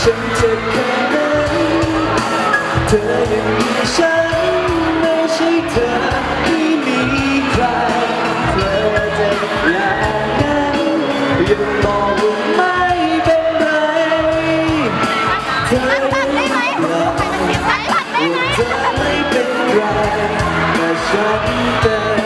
ฉันจะแค่นั้นเธอยังมีฉันไม่ใช่เธอที่มีใคร เธอจะอย่างนั้นยังมองไม่เป็นไร เธอยังไม่เป็นไรแต่ฉันเป็น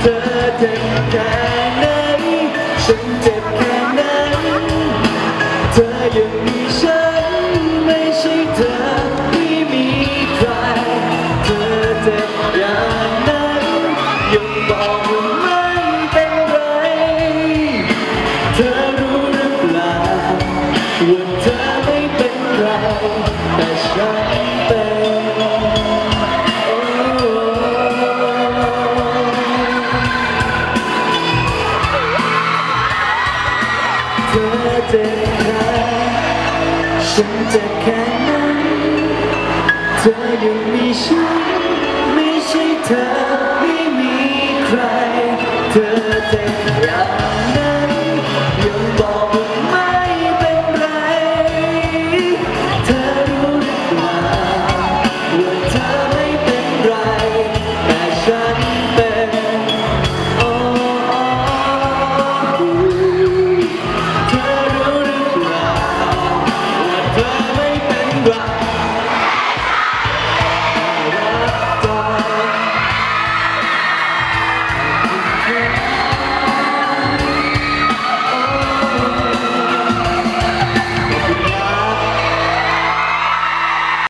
เธอเจ็บแค่ไหนฉันเจ็บแค่ไหนเธอยัง 我在爱，像在看那日，左右你想。